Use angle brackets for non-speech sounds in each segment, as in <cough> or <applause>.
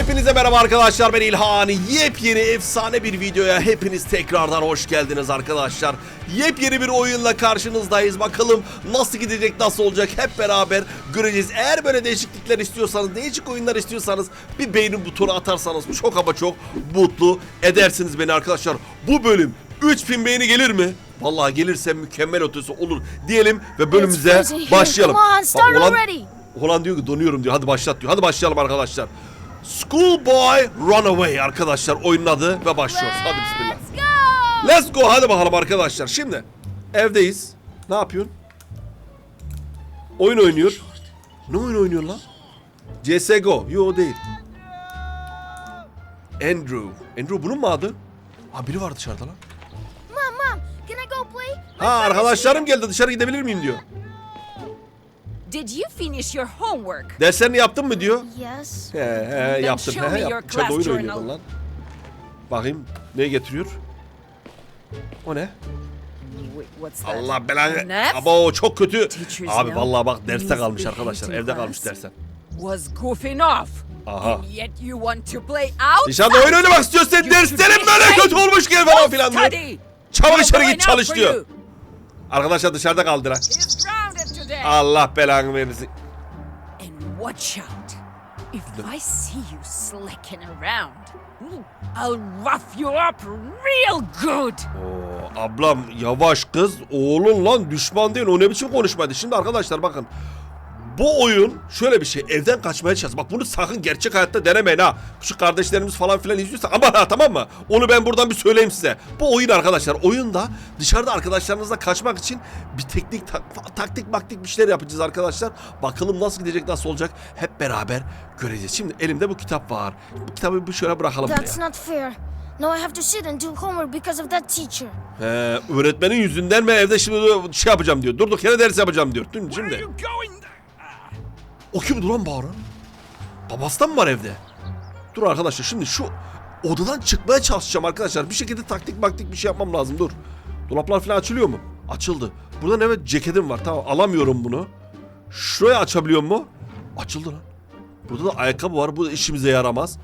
Hepinize merhaba arkadaşlar ben İlhan. Yepyeni efsane bir videoya hepiniz tekrardan hoş geldiniz arkadaşlar. Yepyeni bir oyunla karşınızdayız. Bakalım nasıl gidecek, nasıl olacak hep beraber göreceğiz. Eğer böyle değişiklikler istiyorsanız, değişik oyunlar istiyorsanız bir beğeni butonu atarsanız çok ama çok mutlu edersiniz beni arkadaşlar. Bu bölüm 3000 beğeni gelir mi? Vallahi gelirse mükemmel ötesi olur diyelim ve bölümümüze başlayalım. Bak. Ulan diyor ki donuyorum diyor. Hadi başlat diyor. Hadi başlayalım arkadaşlar. Schoolboy Runaway arkadaşlar oyunun adı ve başlıyoruz. Hadi bismillah. Let's go! Let's go hadi bakalım arkadaşlar. Şimdi evdeyiz. Ne yapıyorsun? Oyun oynuyor. Ne oyun oynuyor lan? CSGO. Yo değil. Andrew. Andrew bunun mu adı? Ha biri var dışarıda lan. Mom, mom, can I go play? My Ha arkadaşlarım geldi dışarı gidebilir miyim diyor. Did you finish your homework? Derslerini yaptın mı diyor. Yes. He he yaptım. show He, he, your yaptım. Class oyun journal. oynuyordun lan. Bakayım ne getiriyor? O ne? Wait, what's that? Allah belanı. Math? Ama o çok kötü. Abi vallahi bak derste kalmış arkadaşlar. Evde kalmış dersen. Was goofing off. Aha. And yet you want to play out? Dışarıda oyun oynamak should be böyle kötü olmuş gel falan filan diyor. Çabuk içeri git çalış diyor. Arkadaşlar dışarıda kaldılar. Allah belanı versin. And watch out. If I see you slicking around, I'll rough you up real good. Oo, ablam yavaş kız. Oğlun lan düşman değil. O ne biçim konuşmaydı. Şimdi arkadaşlar bakın. Bu oyun şöyle bir şey. Evden kaçmaya çalış. Bak bunu sakın gerçek hayatta denemeyin ha. Küçük kardeşlerimiz falan filan izliyorsa ama ha tamam mı? Onu ben buradan bir söyleyeyim size. Bu oyun arkadaşlar. Oyunda dışarıda arkadaşlarınızla kaçmak için bir teknik tak- taktik maktik bir şeyler yapacağız arkadaşlar. Bakalım nasıl gidecek nasıl olacak hep beraber göreceğiz. Şimdi elimde bu kitap var. Bu kitabı bir şöyle bırakalım That's buraya. not fair. Now I have to sit and do homework because of that teacher. He, öğretmenin yüzünden ben evde şimdi şey yapacağım diyor. Durduk yere ders yapacağım diyor. Şimdi, şimdi. O kim lan bağıran? Babası da mı var evde? Dur arkadaşlar şimdi şu odadan çıkmaya çalışacağım arkadaşlar. Bir şekilde taktik maktik bir şey yapmam lazım dur. Dolaplar falan açılıyor mu? Açıldı. Buradan evet ceketim var tamam alamıyorum bunu. Şuraya açabiliyor mu? Açıldı lan. Burada da ayakkabı var. Bu da işimize yaramaz.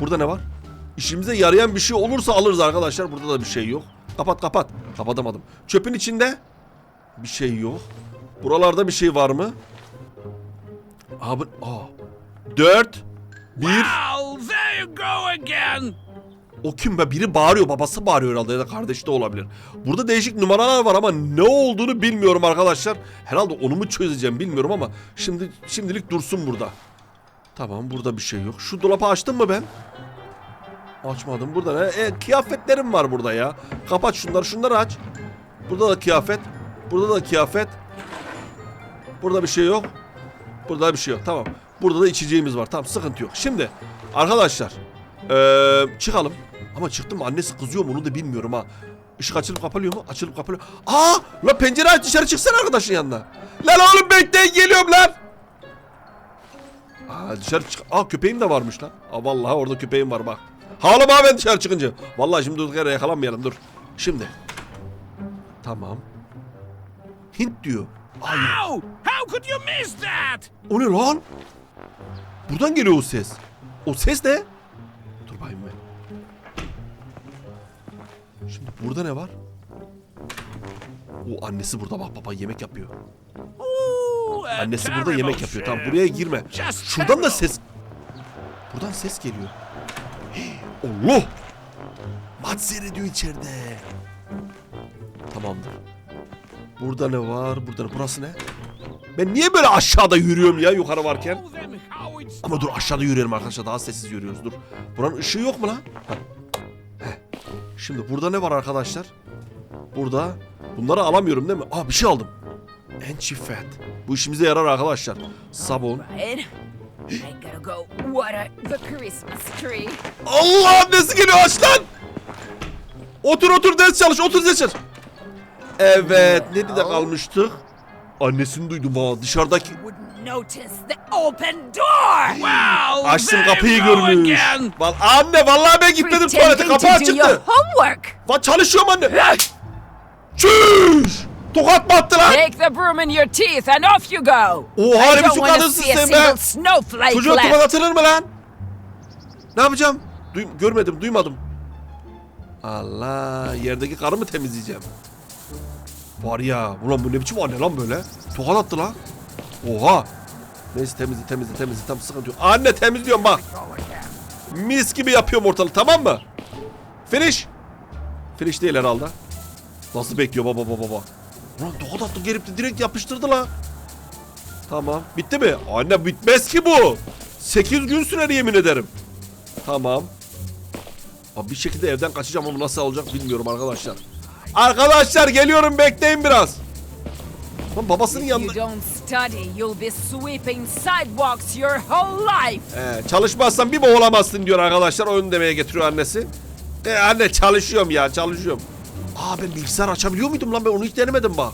Burada ne var? İşimize yarayan bir şey olursa alırız arkadaşlar. Burada da bir şey yok. Kapat kapat. Kapatamadım. Çöpün içinde bir şey yok. Buralarda bir şey var mı? Abi aa. Dört. Bir. Well, there you go again. O kim be? Biri bağırıyor. Babası bağırıyor herhalde ya da kardeşi de olabilir. Burada değişik numaralar var ama ne olduğunu bilmiyorum arkadaşlar. Herhalde onu mu çözeceğim bilmiyorum ama şimdi şimdilik dursun burada. Tamam burada bir şey yok. Şu dolabı açtım mı ben? Açmadım. Burada ne? E, kıyafetlerim var burada ya. Kapat şunları. Şunları aç. Burada da kıyafet. Burada da kıyafet. Burada bir şey yok. Burada bir şey yok. Tamam. Burada da içeceğimiz var. Tamam sıkıntı yok. Şimdi arkadaşlar ee, çıkalım. Ama çıktım mı annesi kızıyor mu onu da bilmiyorum ha. Işık açılıp kapanıyor mu? Açılıp kapanıyor. Aa! La pencere aç dışarı çıksana arkadaşın yanına. Lan oğlum bekleyin geliyorum lan. Aa dışarı çık. Aa köpeğim de varmış lan. Aa vallahi orada köpeğim var bak. Havlama ha ben dışarı çıkınca. Vallahi şimdi durduk yere yakalanmayalım dur. Şimdi. Tamam. Hint diyor. Ay! How could you miss that? o ne lan? Buradan geliyor o ses. O ses ne? Dur bakayım ben. Şimdi burada ne var? O annesi burada bak baba yemek yapıyor. Ooh, Annesi burada yemek yapıyor. Tamam buraya girme. Just Şuradan da terrible. ses. Buradan ses geliyor. Hii, <gasps> Allah! Maç seyrediyor içeride. Tamamdır. Burada ne var? Burada ne? Burası ne? Ben niye böyle aşağıda yürüyorum ya yukarı varken? Ama dur aşağıda yürüyelim arkadaşlar daha sessiz yürüyoruz dur. Buranın ışığı yok mu lan? Şimdi burada ne var arkadaşlar? Burada bunları alamıyorum değil mi? Aa bir şey aldım. Enchi fat. Bu işimize yarar arkadaşlar. Sabun. Allah annesi geliyor aç lan. Otur otur ders çalış otur ders çalış. Evet nerede kalmıştık? Annesini duydum ha dışarıdaki. Wouldn't notice the open door. well. Açtım kapıyı görmüş. Val anne vallahi ben gitmedim tuvalete kapı to do your açıktı. homework. Lan çalışıyorum anne. Çüş! Tokat mı attı lan? Take the broom in your teeth and off you go. Oha, ne I don't biçim want to kadınsın sen be? Çocuğa tokat left. atılır mı lan? Ne yapacağım? Duy- görmedim, duymadım. Allah, yerdeki karı mı temizleyeceğim? Var ya, ulan bu ne biçim anne lan böyle? Tokat attı lan. Oha. Neyse temizle, temizle, temizle. Tam sıkıntı yok. Anne temizliyorum bak. Mis gibi yapıyorum ortalığı, tamam mı? Finish. Finish değil herhalde. Nasıl bekliyor baba baba baba. Ulan tokat attı gelip de direkt yapıştırdı la. Tamam. Bitti mi? Anne bitmez ki bu. 8 gün sürer yemin ederim. Tamam. Abi bir şekilde evden kaçacağım ama nasıl olacak bilmiyorum arkadaşlar. Arkadaşlar geliyorum bekleyin biraz. Lan babasının life. Ee, çalışmazsan bir boğulamazsın diyor arkadaşlar. Oyun demeye getiriyor annesi. E anne çalışıyorum ya çalışıyorum. Aa ben bilgisayar açabiliyor muydum lan ben onu hiç denemedim bak.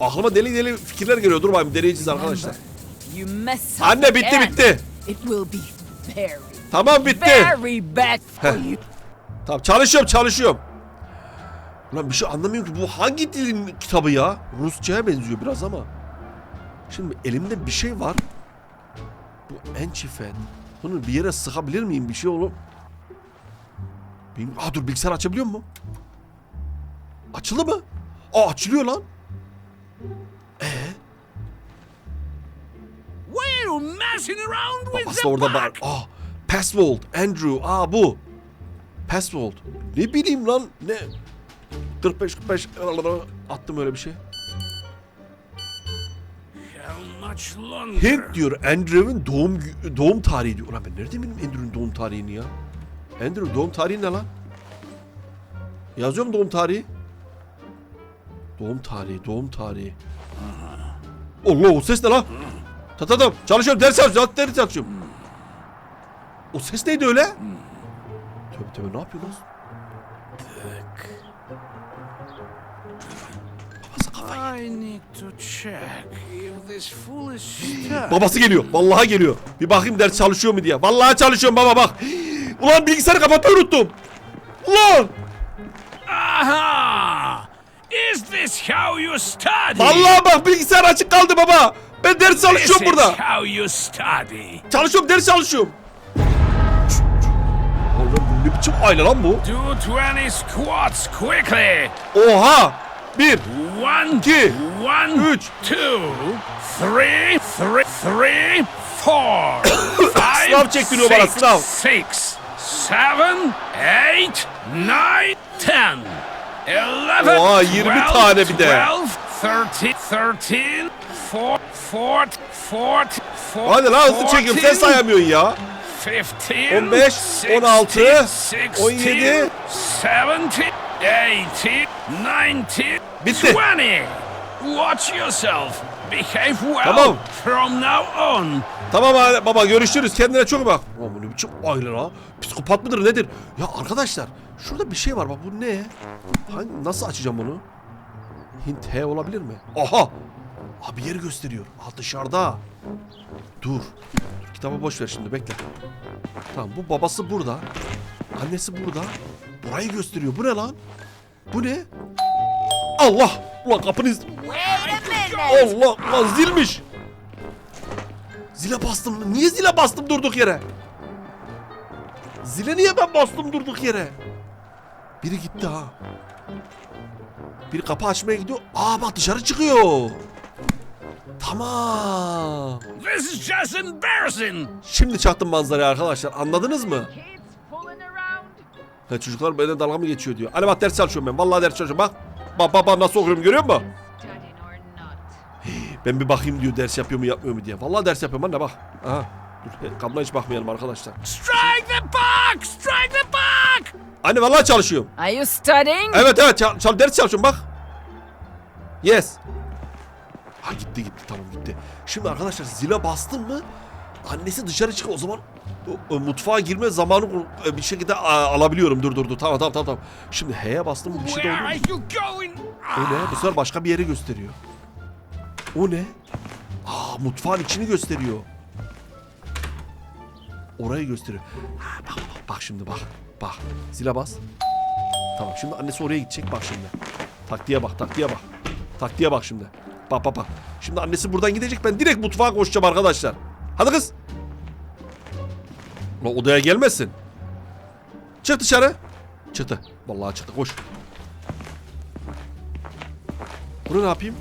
Aklıma deli deli fikirler geliyor. Dur bakayım deneyeceğiz arkadaşlar. Anne bitti bitti. Tamam bitti. Tamam çalışıyorum çalışıyorum. Ulan bir şey anlamıyorum ki bu hangi dilin kitabı ya? Rusçaya benziyor biraz ama. Şimdi elimde bir şey var. Bu ençifen. Bunu bir yere sıkabilir miyim bir şey olur? Bilmiyorum. Aa dur bilgisayar açabiliyor mu? Açıldı mı? Aa açılıyor lan. Around with Aslında orada var. bug? Aa Password Andrew. Aa bu. Password. Ne bileyim lan ne? 45 45 attım öyle bir şey. Hint diyor Andrew'un doğum doğum tarihi diyor. Ulan ben nerede bileyim Andrew'un doğum tarihini ya? Andrew doğum tarihi ne lan? Yazıyorum doğum tarihi. Doğum tarihi, doğum tarihi. Allah o ses ne lan? Ta ta ta çalışıyorum ders çalışıyorum ders çalışıyorum. O ses neydi öyle? Tövbe tövbe ne? Babası Babası geliyor. Vallahi geliyor. Bir bakayım ders çalışıyor mu diye. Vallahi çalışıyorum baba bak. Ulan bilgisayarı kapatmayı unuttum. Ulan. Aha! Is this how you study? Vallahi bak bilgisayar açık kaldı baba. Ben ders This çalışıyorum is burada. how you study. Çalışıyorum ders çalışıyorum. Oğlum ne biçim aile lan bu? Do 20 squats quickly. Oha. Bir. One, İki, one, üç. two, three, three, three, four, <coughs> five, Sınav çektiriyor bana, six, sınav. six, seven, eight, nine, ten, eleven, Oha, 20 twelve, tane bir de. twelve, thirteen, thirteen, four, four, four, four, Hadi lan hızlı çekiyorum sen sayamıyorsun ya. 15, 15, 16, 16, 17, 17, 18, 19, Bitti. 20. Watch yourself. Behave well Tamam. from now on. Tamam abi, baba görüşürüz. Kendine çok bak. Ulan bu ne biçim aile la? Psikopat mıdır nedir? Ya arkadaşlar şurada bir şey var bak bu ne? Hangi, nasıl açacağım bunu? Hint H olabilir mi? Aha! Abi yeri gösteriyor. Ha dışarıda. Dur. Kitabı boş ver şimdi bekle. Tamam bu babası burada. Annesi burada. Burayı gösteriyor. Bu ne lan? Bu ne? Allah! Ulan kapınız... Allah! Ulan zilmiş! Zile bastım. Niye zile bastım durduk yere? Zile niye ben bastım durduk yere? Biri gitti ha. Biri kapı açmaya gidiyor. Aa bak dışarı çıkıyor. Tamam. This is just embarrassing. Şimdi çaktım manzarayı arkadaşlar. Anladınız mı? Kids fooling around. Ha, çocuklar benden dalga mı geçiyor diyor. Hani bak ders çalışıyorum ben. Vallahi ders çalışıyorum. Bak. Bak bak bak nasıl okuyorum görüyor musun? Studying or not. Ben bir bakayım diyor ders yapıyor mu yapmıyor mu diye. Vallahi ders yapıyorum anne bak. Aha. Dur kabloya hiç bakmayalım arkadaşlar. Strike the bug! Strike the bug! Anne vallahi çalışıyorum. Are you studying? Evet evet çal, çal- ders çalışıyorum bak. Yes. Ha gitti gitti tamam gitti. Şimdi arkadaşlar zile bastım mı annesi dışarı çıkıyor o zaman o- o mutfağa girme zamanı e, bir şekilde a, alabiliyorum. Dur dur dur tamam tamam tamam. Şimdi H'ye bastım mı bir şey de going? O ne? Bu sefer başka bir yeri gösteriyor. O ne? Aa mutfağın içini gösteriyor. Orayı gösteriyor. Ha, bak, bak, bak şimdi bak. Bak. Zile bas. Tamam şimdi annesi oraya gidecek bak şimdi. Taktiğe bak taktiğe bak. Taktiğe bak şimdi. Bak bak bak. Şimdi annesi buradan gidecek ben direkt mutfağa koşacağım arkadaşlar. Hadi kız. Ulan odaya gelmesin. Çık dışarı. Çıktı. Vallahi çıktı. Koş. Bunu ne yapayım?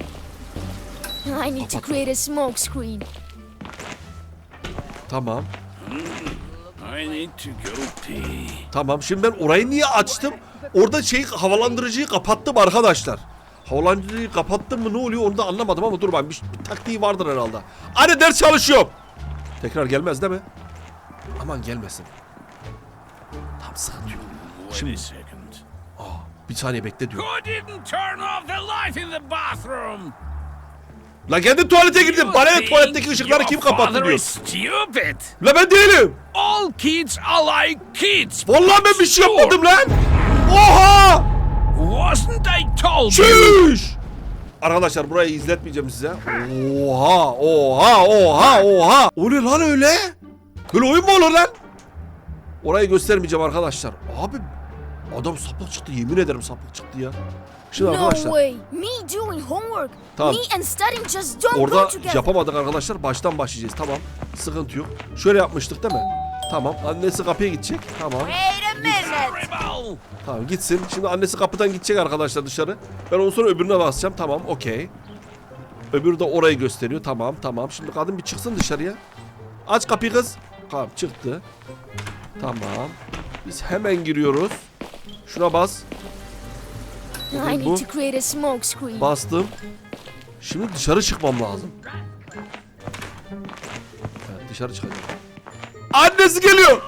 I need to create a smoke screen. Tamam. I need to go pee. Tamam. Şimdi ben orayı niye açtım? Orada şey havalandırıcıyı kapattım arkadaşlar. Havalandırıcıyı kapattım mı ne oluyor onu da anlamadım ama dur ben bir, bir taktiği vardır herhalde. Anne ders çalışıyorum. Tekrar gelmez değil mi? Aman gelmesin. Tam. Wait a second. Aa, bir saniye bekle diyor. La kendi tuvalete girdim. Bana ne tuvaletteki ışıkları kim kapattı diyor. La ben değilim. All kids are like kids. Vallahi ben bir şey yapmadım lan. Oha! Wasn't I told you? Çüş! Arkadaşlar burayı izletmeyeceğim size. Oha, oha, oha, oha. O ne lan öyle? Böyle oyun mu olur lan? Orayı göstermeyeceğim arkadaşlar. Abi adam sapık çıktı yemin ederim sapık çıktı ya. Şimdi No arkadaşlar way. Me doing homework. Tamam. Me and studying just don't orada go together. yapamadık arkadaşlar. Baştan başlayacağız. Tamam. Sıkıntı yok. Şöyle yapmıştık değil mi? Tamam. Annesi kapıya gidecek. Tamam. Wait a minute. Tamam gitsin. Şimdi annesi kapıdan gidecek arkadaşlar dışarı. Ben ondan sonra öbürüne basacağım. Tamam okey. Öbürü de orayı gösteriyor. Tamam tamam. Şimdi kadın bir çıksın dışarıya. Aç kapıyı kız. Tamam çıktı. Tamam. Biz hemen giriyoruz. Şuna bas. Bu. Bastım. Şimdi dışarı çıkmam lazım. Evet dışarı çıkacağım. Annesi geliyor.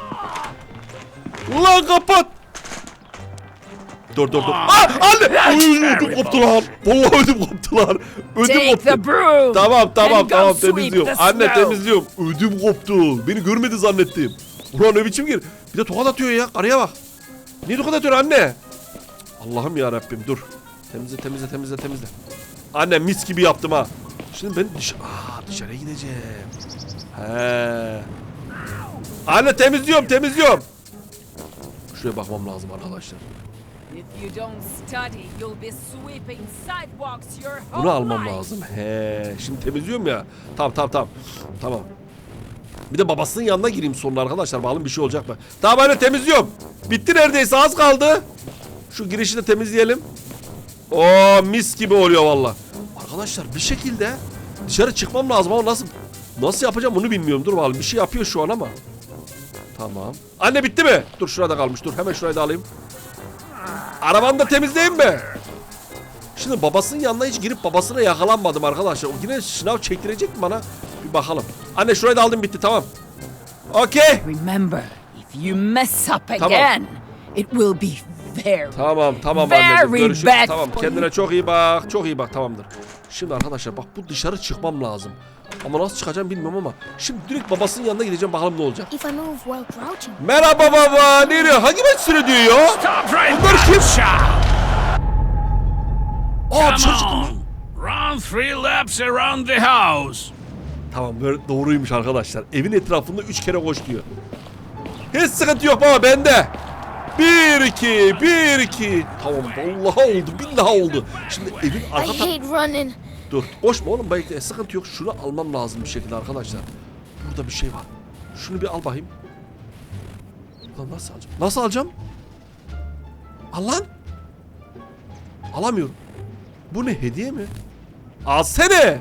Ulan kapat. Dur dur dur. Aa, anne. Ay, ödüm koptu lan. Vallahi ödüm koptu lan. Ödüm koptu. Tamam tamam tamam temizliyorum. Anne temizliyorum. Ödüm koptu. Beni görmedi zannettim. Ulan ne biçim gir. Bir de tokat atıyor ya. Karıya bak. Niye tokat atıyor anne? Allah'ım ya Rabbim dur. Temizle temizle temizle temizle. Anne mis gibi yaptım ha. Şimdi ben dış Aa, dışarıya gideceğim. He. Anne temizliyorum temizliyorum. Şuraya bakmam lazım arkadaşlar. Bunu almam lazım. He. Şimdi temizliyorum ya. Tamam tamam tamam. Tamam. Bir de babasının yanına gireyim sonra arkadaşlar. Bakalım bir şey olacak mı? Tamam anne temizliyorum. Bitti neredeyse az kaldı. Şu girişi de temizleyelim. Oo mis gibi oluyor valla. Arkadaşlar bir şekilde dışarı çıkmam lazım ama nasıl nasıl yapacağım bunu bilmiyorum. Dur bakalım bir şey yapıyor şu an ama. Tamam. Anne bitti mi? Dur şurada kalmış. Dur hemen şurayı da alayım. Arabanı da temizleyeyim mi? Şimdi babasının yanına hiç girip babasına yakalanmadım arkadaşlar. O yine sınav çektirecek mi bana? Bir bakalım. Anne şurayı da aldım bitti tamam. Okey. Remember, if you mess up Tamam. again, it will be very, Tamam tamam anneciğim görüşürüz. Tamam kendine çok iyi bak. Çok iyi bak tamamdır. Şimdi arkadaşlar bak bu dışarı çıkmam lazım. Ama nasıl çıkacağım bilmiyorum ama. Şimdi direkt babasının yanına gideceğim bakalım ne olacak. If I move while crouching. Merhaba baba. Nereye? Hangi maç diyor ya? Bunlar kim? Aa on. Run three laps around the house. Tamam böyle doğruymuş arkadaşlar. Evin etrafında üç kere koş diyor. Hiç sıkıntı yok baba bende. Bir iki, bir iki. Tamam vallahi oldu, billahi oldu. Şimdi evin I arka hate running. Dur, koşma oğlum bekle. Sıkıntı yok. Şunu almam lazım bir şekilde arkadaşlar. Burada bir şey var. Şunu bir al bakayım. Lan nasıl alacağım? Nasıl alacağım? Al lan. Alamıyorum. Bu ne hediye mi? Alsene.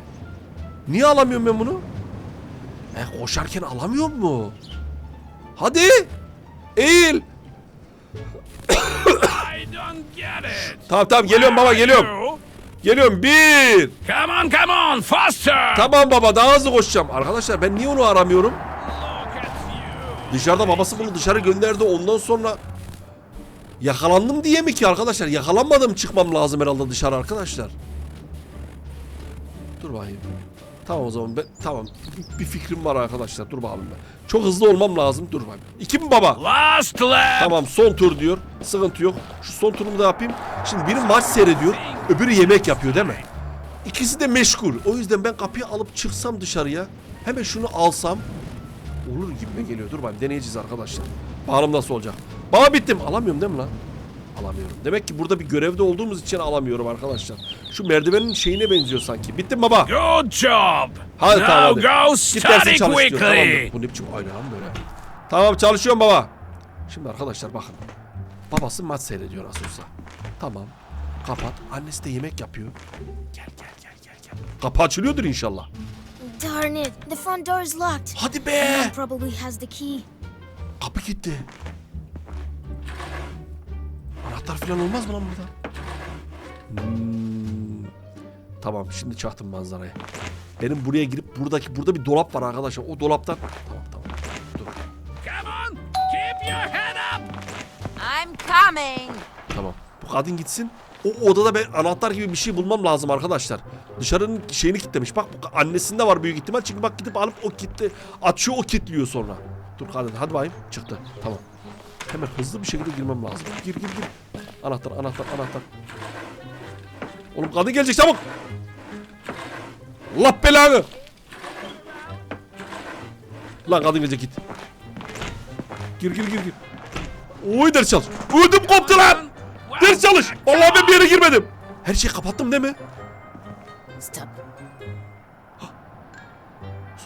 Niye alamıyorum ben bunu? E koşarken alamıyor mu? Hadi. Eğil. I don't get it. Tamam tamam geliyorum baba geliyorum. Geliyorum. Bir. Come on, come on, faster. Tamam baba daha hızlı koşacağım. Arkadaşlar ben niye onu aramıyorum? Dışarıda babası bunu dışarı gönderdi ondan sonra yakalandım diye mi ki arkadaşlar? Yakalanmadım çıkmam lazım herhalde dışarı arkadaşlar. Dur bakayım. Tamam o zaman ben tamam bir, bir fikrim var arkadaşlar dur bakalım ben. Çok hızlı olmam lazım dur bakayım. İki mi baba? Last lap. Tamam son tur diyor. Sıkıntı yok. Şu son turumu da yapayım. Şimdi biri maç seyrediyor. Öbürü yemek yapıyor değil mi? İkisi de meşgul. O yüzden ben kapıyı alıp çıksam dışarıya. Hemen şunu alsam. Olur gibi geliyor. Dur bakayım deneyeceğiz arkadaşlar. Bakalım nasıl olacak. Baba bittim. Alamıyorum değil mi lan? Alamıyorum. Demek ki burada bir görevde olduğumuz için alamıyorum arkadaşlar. Şu merdivenin şeyine benziyor sanki. Bittim baba. Good job. Hadi Now tamam hadi. go Git study çalış diyor. Tamamdır. Bu ne biçim lan böyle. Tamam çalışıyorum baba. Şimdi arkadaşlar bakın. Babası maç seyrediyor nasıl olsa. Tamam. Kapat. Annesi de yemek yapıyor. Gel gel gel gel gel. Kapı açılıyordur inşallah. Darn it, the front door is locked. Hadi be. Probably has the key. Kapı gitti. Anahtar falan olmaz mı lan burada? Hmm. Tamam şimdi çaktım manzarayı. Benim buraya girip buradaki burada bir dolap var arkadaşlar. O dolaptan tamam tamam. Dur. Come on! Keep your head up! I'm coming. Tamam. Bu kadın gitsin. O odada ben anahtar gibi bir şey bulmam lazım arkadaşlar. Dışarının şeyini kilitlemiş. Bak annesinde var büyük ihtimal. Çünkü bak gidip alıp o kilitli açıyor o kilitliyor sonra. Dur kadın hadi bakayım. Çıktı. Tamam. Hemen hızlı bir şekilde girmem lazım. Gir gir gir. Anahtar anahtar anahtar. Oğlum kadın gelecek çabuk. Allah belanı. Lan kadın gelecek git. Gir gir gir gir. Oy ders çalış. Ödüm koptu lan. Ders çalış. Vallahi ben bir yere girmedim. Her şeyi kapattım değil mi? Stop.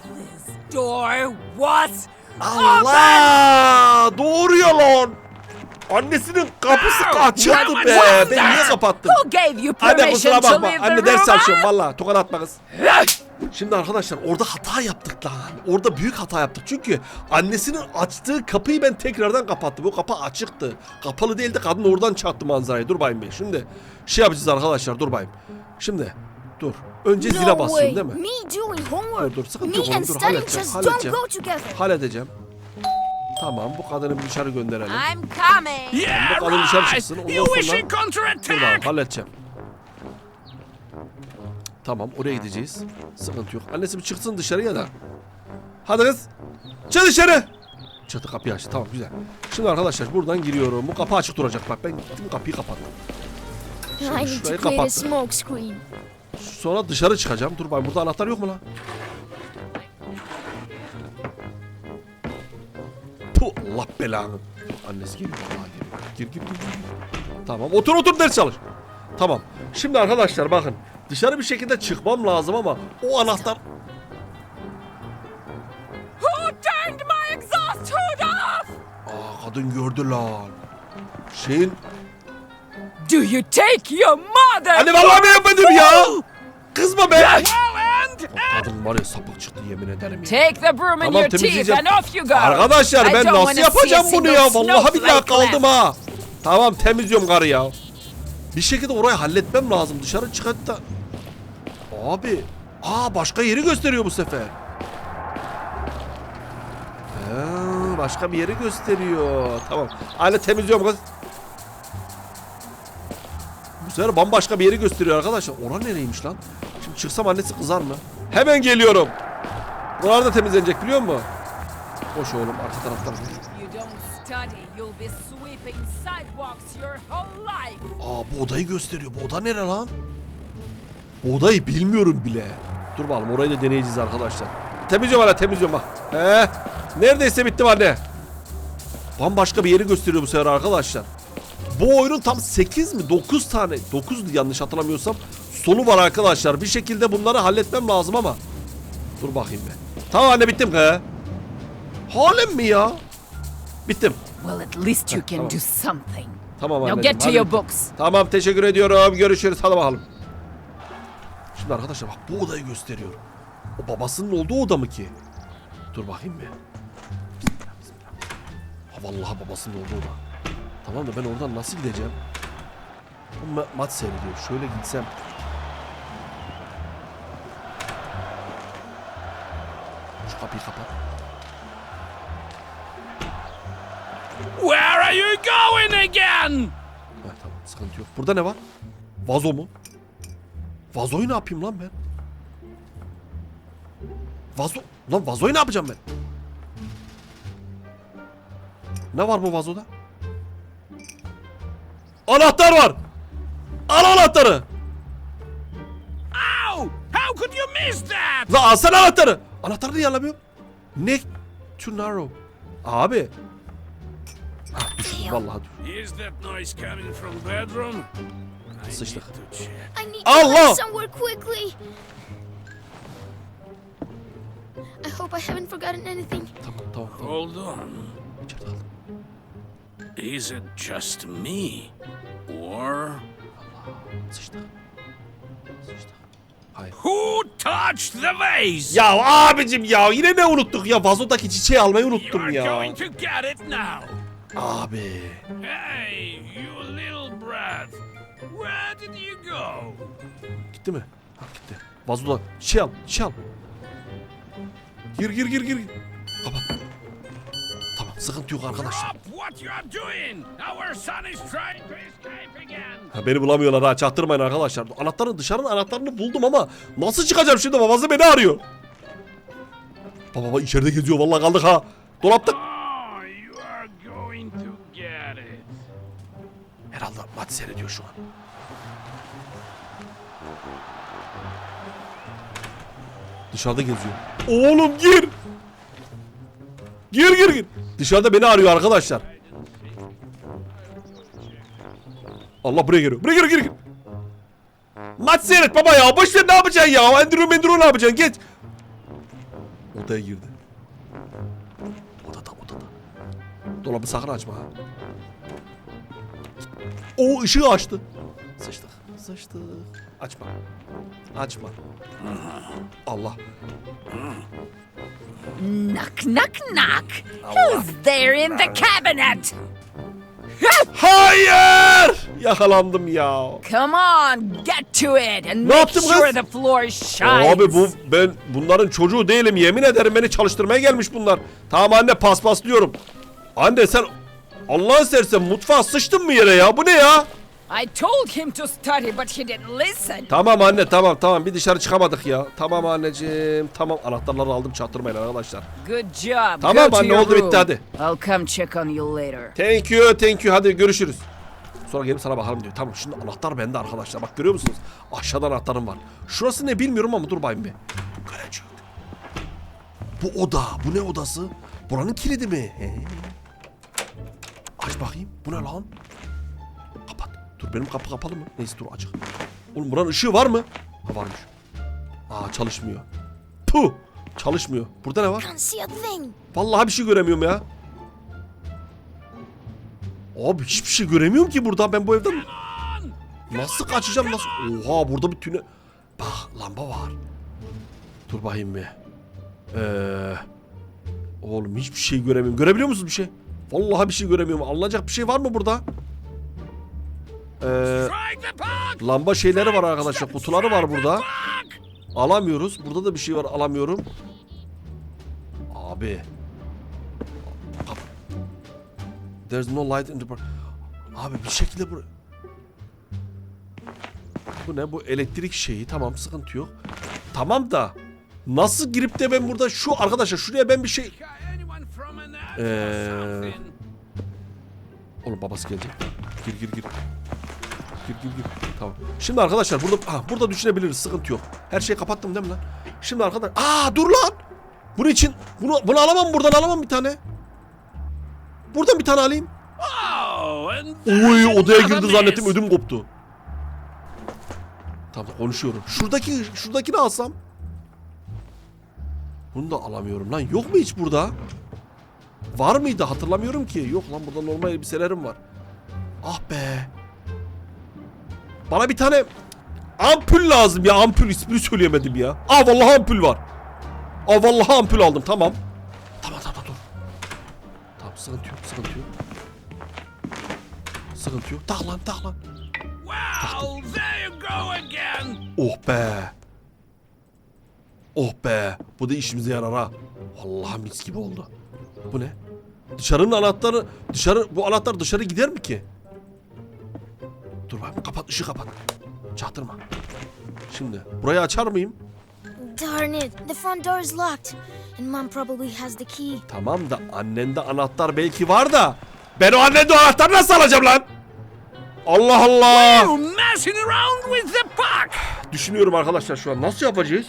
This door was Allah! Doğru yalan. Annesinin kapısı açıldı be. Ben niye kapattım? Who gave you Anne permission kusura to bakma. leave the Anne ders room? çalışıyorum valla. Tokat atma kız. Şimdi arkadaşlar orada hata yaptık lan. Orada büyük hata yaptık. Çünkü annesinin açtığı kapıyı ben tekrardan kapattım. O kapı açıktı. Kapalı değildi. Kadın oradan çaktı manzarayı. Dur bayım bey. Şimdi şey yapacağız arkadaşlar. Dur bayım. Şimdi dur. Önce zile basıyorum değil mi? Dur, dur, sıkıntı yok oğlum, dur, halledeceğim, halledeceğim. Halledeceğim. Tamam bu kadını bir dışarı gönderelim. I'm coming. Yeah, kadın dışarı çıksın, ondan sonra- Dur bakalım halledeceğim. Tamam oraya gideceğiz. Sıkıntı yok. Annesi bir çıksın dışarıya da. Hadi kız. Çık dışarı. Çıktı kapıyı açtı. Tamam güzel. Şimdi arkadaşlar buradan giriyorum. Bu kapı açık duracak. Bak ben gittim kapıyı kapattım. I need to şurayı kapattım. smoke screen. Sonra dışarı çıkacağım. Dur bakayım burada anahtar yok mu lan? Puh Allah belanı. Annesi geliyor. Gir gir gir. gir. Tamam otur otur ders çalış. Tamam. Şimdi arkadaşlar bakın. Dışarı bir şekilde çıkmam lazım ama o anahtar... Who turned my exhaust hood off? Aa kadın gördü lan. Şeyin... Do you take your mother? Anne vallahi ben yapmadım ya. Kızma be. Kadın var ya sapık çıktı yemin ederim ya. Take the broom in your teeth and off you go. Arkadaşlar ben nasıl yapacağım bunu ya? Vallahi billahi kaldım ha. Tamam temizliyorum karı ya. Bir şekilde orayı halletmem lazım. Dışarı çıkart da. Abi. Aa başka yeri gösteriyor bu sefer. Ha, başka bir yeri gösteriyor. Tamam. Anne temizliyorum kız. Bu sefer bambaşka bir yeri gösteriyor arkadaşlar. Ora nereymiş lan? Şimdi çıksam annesi kızar mı? Hemen geliyorum. Buralar da temizlenecek biliyor musun? Koş oğlum arka taraftan. Aa bu odayı gösteriyor. Bu oda nere lan? Odayı bilmiyorum bile. Dur bakalım orayı da deneyeceğiz arkadaşlar. Temizliyorum hala temizliyorum bak. He. Neredeyse bittim anne. Bambaşka bir yeri gösteriyor bu sefer arkadaşlar. Bu oyunun tam 8 mi 9 tane 9 yanlış hatırlamıyorsam sonu var arkadaşlar. Bir şekilde bunları halletmem lazım ama. Dur bakayım ben. Tamam anne bittim he. Halen mi ya? Bittim. Well, at least you can tamam. do something. Tamam Now get to your books. Tamam teşekkür ediyorum. Görüşürüz. Hadi bakalım. Şimdi arkadaşlar bak bu odayı gösteriyor. O babasının olduğu oda mı ki? Dur bakayım bir. Bismillah, bismillah. Ha vallahi babasının olduğu oda. Tamam da ben oradan nasıl gideceğim? Bu ma- maç seyrediyor. Şöyle gitsem. Şu kapıyı kapat. Where are you going again? Ha, tamam sıkıntı yok. Burada ne var? Vazo mu? Vazoyu ne yapayım lan ben? Vazo... Lan vazoyu ne yapacağım ben? Ne var bu vazoda? Anahtar var! Al anahtarı! Ow! How could you miss that? Lan alsana anahtarı! Anahtarı niye alamıyorum? Neck to narrow. Abi. Ah, vallahi düştüm. Is that noise coming from bedroom? I Sıçtık. Allah! hide somewhere quickly. I hope I haven't forgotten anything. Tamam tamam tamam. Hold on. İçeride kaldım. Is it just me? Or Sıçtık. Sıçtık. Hayır. who touched the vase? Ya abicim ya yine ne unuttuk ya vazodaki çiçeği almayı unuttum You're ya. going to get it now. Abi. Hey, you little brat. Where did you go? Gitti mi? Ha, gitti. Vazoda çiçeği al çiçeği al. Gir gir gir gir. Kapat. Tamam sıkıntı yok arkadaşlar. Drop what you are doing. Our son is trying to escape again. Ha, beni bulamıyorlar ha çaktırmayın arkadaşlar. Anahtarın dışarının anahtarını buldum ama nasıl çıkacağım şimdi babası beni arıyor. Baba baba içeride geziyor vallahi kaldık ha. Dolapta. Oh, you are going to get it. Herhalde maç seyrediyor şu an. Dışarıda geziyor. Oğlum gir. Gir gir gir. Dışarıda beni arıyor arkadaşlar. Allah buraya geliyor. Buraya gir gir gir. Maç seyret baba ya. Boş ver ne yapacaksın ya? Enduro menduro ne yapacaksın? Geç. Odaya girdi. Odada odada. Dolabı sakın açma ha. O ışığı açtı. Sıçtık. Sıçtık. Açma. Açma. Allah. Knock, knock, knock. Who's there in the cabinet? Hayır! Yakalandım ya. Come on, get to it and Ne make yaptım sure kız? the floor shines. Abi bu ben bunların çocuğu değilim yemin ederim beni çalıştırmaya gelmiş bunlar. Tamam anne paspaslıyorum. Anne sen Allah'ın sersen mutfağa sıçtın mı yere ya? Bu ne ya? I told him to study, but he didn't listen. Tamam anne tamam tamam bir dışarı çıkamadık ya. Tamam anneciğim tamam anahtarları aldım çaktırmayın arkadaşlar. Good job. Tamam, Go to anne, your oldu, bitti, hadi. I'll come check on you later. Thank you, thank you. Hadi görüşürüz. Sonra gelip sana bakalım diyor. Tamam şimdi anahtar bende arkadaşlar. Bak görüyor musunuz? Aşağıda anahtarım var. Şurası ne bilmiyorum ama dur bayım bir. Göreceğim. Bu oda. Bu ne odası? Buranın kilidi mi? He. Aç bakayım. Bu ne lan? Dur benim kapı kapalı mı? Neyse dur açık. Oğlum buranın ışığı var mı? Ha varmış. Aa çalışmıyor. Puh. Çalışmıyor. Burada ne var? Vallahi bir şey göremiyorum ya. Abi hiçbir şey göremiyorum ki burada. Ben bu evden nasıl kaçacağım nasıl? Oha burada bir tüne... Bak lamba var. Dur bakayım bir. Ee, oğlum hiçbir şey göremiyorum. Görebiliyor musunuz bir şey? Vallahi bir şey göremiyorum. Alınacak bir şey var mı burada? Ee, lamba şeyleri var arkadaşlar. Kutuları var burada. Alamıyoruz. Burada da bir şey var alamıyorum. Abi. There's no light in the bar. Abi bir şekilde bu... Bu ne? Bu elektrik şeyi. Tamam sıkıntı yok. Tamam da nasıl girip de ben burada şu arkadaşlar şuraya ben bir şey... Ee? Oğlum babası gelecek. Gir gir gir. Gir gir gir. Tamam. Şimdi arkadaşlar burada ha, burada düşünebiliriz. Sıkıntı yok. Her şeyi kapattım değil mi lan? Şimdi arkadaşlar aa dur lan. Bunun için bunu bunu alamam buradan alamam bir tane. Buradan bir tane alayım. Oh, Oy there's odaya girdi zannettim ödüm koptu. Tamam konuşuyorum. Şuradaki şuradakini alsam. Bunu da alamıyorum lan. Yok mu hiç burada? Var mıydı? Hatırlamıyorum ki. Yok lan burada normal elbiselerim var. Ah be. Bana bir tane ampul lazım ya. Ampul ismini söyleyemedim ya. Aa vallahi ampul var. Aa vallahi ampul aldım. Tamam. Tamam tamam dur. Tamam sıkıntı yok. Sıkıntı yok. Sıkıntı yok. Tak lan tak lan. Well, there you go again. Oh be. Oh be. Bu da işimize yarar ha. Vallahi mis gibi oldu. Bu ne? Dışarının anahtarı dışarı bu anahtar dışarı gider mi ki? Dur bakayım kapat ışığı kapat. Çaktırma. Şimdi burayı açar mıyım? Darn it, the front door is locked. And Mom probably has the key. Tamam da annende anahtar belki var da ben o annende anahtarı nasıl alacağım lan? Allah Allah. You messing around with the pug? Düşünüyorum arkadaşlar şu an nasıl yapacağız?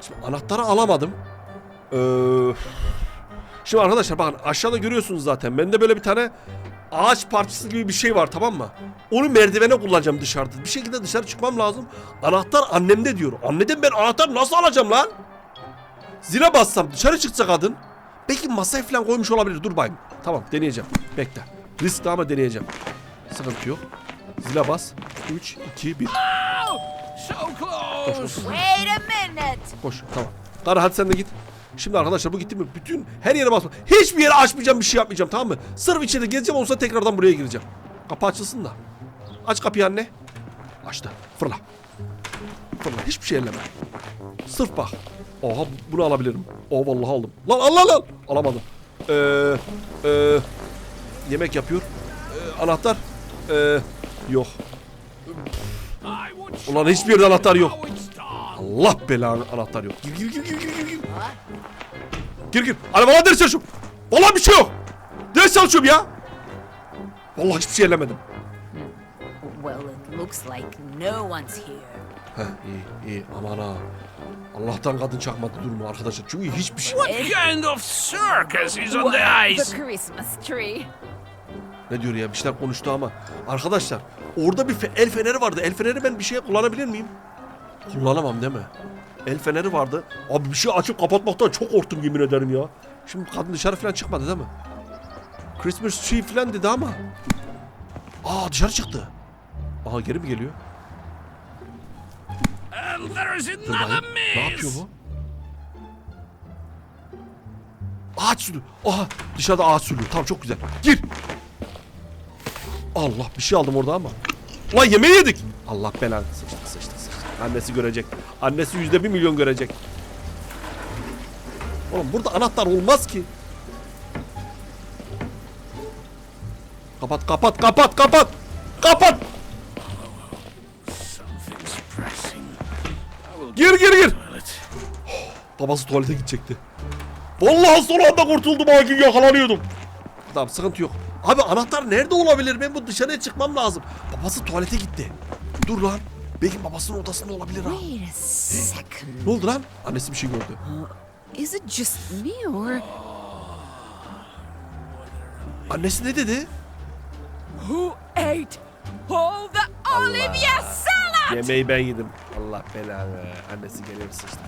Şimdi anahtarı alamadım. Ee, şimdi arkadaşlar bakın aşağıda görüyorsunuz zaten. Bende böyle bir tane ağaç parçası gibi bir şey var tamam mı? Onu merdivene kullanacağım dışarıda. Bir şekilde dışarı çıkmam lazım. Anahtar annemde diyor. Anneden ben anahtar nasıl alacağım lan? Zile bassam dışarı çıksa kadın. Belki masaya falan koymuş olabilir. Dur bayım. Tamam deneyeceğim. Bekle. Riskli ama deneyeceğim. Sıkıntı yok. Zile bas. 3, 2, 1. So close. Wait a minute. Koş tamam. Kara hadi sen de git. Şimdi arkadaşlar bu gitti mi bütün her yere basma. Hiçbir yere açmayacağım bir şey yapmayacağım tamam mı? Sırf içeri gezeceğim olsa tekrardan buraya gireceğim. Kapı açılsın da. Aç kapıyı anne. Açtı. Fırla. Fırla. Hiçbir şey elleme. Sırf bak. Oha bunu alabilirim. Oh vallahi aldım. Lan al lan al. Alamadım. Ee, e, yemek yapıyor. Ee, anahtar. Ee, yok. Ulan hiçbir yerde anahtar yok. Allah belanı anahtar yok. Gir gir gir gir gir gir. gir. Gir gir. Hani valla ders çalışıyorum. Valla bir şey yok. Ders çalışıyorum ya. Vallahi hiçbir şey ellemedim. Well, it looks like no one's here. Heh iyi iyi aman ha. Allah'tan kadın çakmadı durumu arkadaşlar. Çünkü hiçbir şey... What kind of circus is on the ice? The Christmas tree. Ne diyor ya bir şeyler konuştu ama. Arkadaşlar orada bir fe- el feneri vardı. El feneri ben bir şeye kullanabilir miyim? Kullanamam değil mi? El feneri vardı. Abi bir şey açıp kapatmaktan çok korktum yemin ederim ya. Şimdi kadın dışarı falan çıkmadı değil mi? Christmas tree falan dedi ama. Aa dışarı çıktı. Aha geri mi geliyor? Dur bakayım. Ne yapıyor bu? Ağaç sülü. Aha dışarıda ağaç sülü. Tamam çok güzel. Gir. Allah bir şey aldım orada ama. Ulan yemeği yedik. Allah belanı. Sıçtı sıçtı sıçtı. Annesi görecek. Annesi yüzde bir milyon görecek. Oğlum burada anahtar olmaz ki. Kapat kapat kapat kapat. Kapat. Gir gir gir. Toilet. Babası tuvalete gidecekti. Vallahi son anda kurtuldum ha gün yakalanıyordum. Tamam sıkıntı yok. Abi anahtar nerede olabilir? Ben bu dışarıya çıkmam lazım. Babası tuvalete gitti. Dur lan. Belki babasının odasında olabilir ha. Wait a second. Ne oldu lan? Annesi bir şey gördü. Is it just me or Annesi ne dedi? who ate all the Olivia salad? Yemeği ben yedim. Allah belanı. Annesi gelir sıçtı.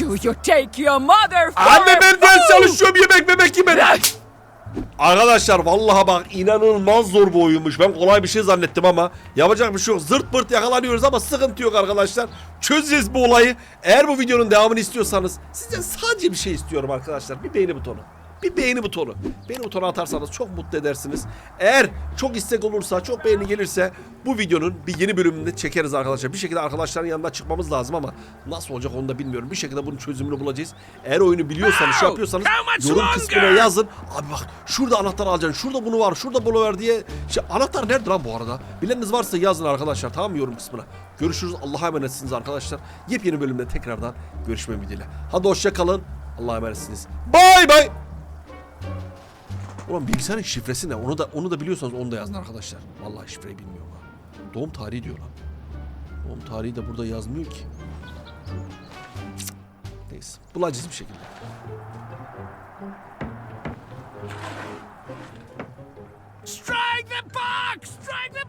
Do you take your mother for Anne ben a ders fool? çalışıyorum yemek memek yemedim. Arkadaşlar vallahi bak inanılmaz zor bir oyunmuş. Ben kolay bir şey zannettim ama yapacak bir şey yok. Zırt pırt yakalanıyoruz ama sıkıntı yok arkadaşlar. Çözeceğiz bu olayı. Eğer bu videonun devamını istiyorsanız size sadece bir şey istiyorum arkadaşlar. Bir beğeni butonu. Bir beğeni butonu. Beğeni butonu atarsanız çok mutlu edersiniz. Eğer çok istek olursa, çok beğeni gelirse bu videonun bir yeni bölümünde çekeriz arkadaşlar. Bir şekilde arkadaşların yanına çıkmamız lazım ama nasıl olacak onu da bilmiyorum. Bir şekilde bunun çözümünü bulacağız. Eğer oyunu biliyorsanız, şey yapıyorsanız yorum kısmına yazın. Abi bak şurada anahtar alacaksın, şurada bunu var, şurada bunu var diye. Şey, anahtar nerede lan bu arada? Bileniniz varsa yazın arkadaşlar tamam mı yorum kısmına. Görüşürüz. Allah'a emanetsiniz arkadaşlar. Yepyeni bölümde tekrardan görüşmek ümidiyle. Hadi hoşça kalın. Allah'a emanetsiniz. Bay bay. Ulan bilgisayarın şifresi ne? Onu da onu da biliyorsanız onu da yazın arkadaşlar. Vallahi şifreyi bilmiyorum ha. Doğum tarihi diyor lan. Doğum tarihi de burada yazmıyor ki. Neyse. Bulacağız bir şekilde. Strike the box! Strike the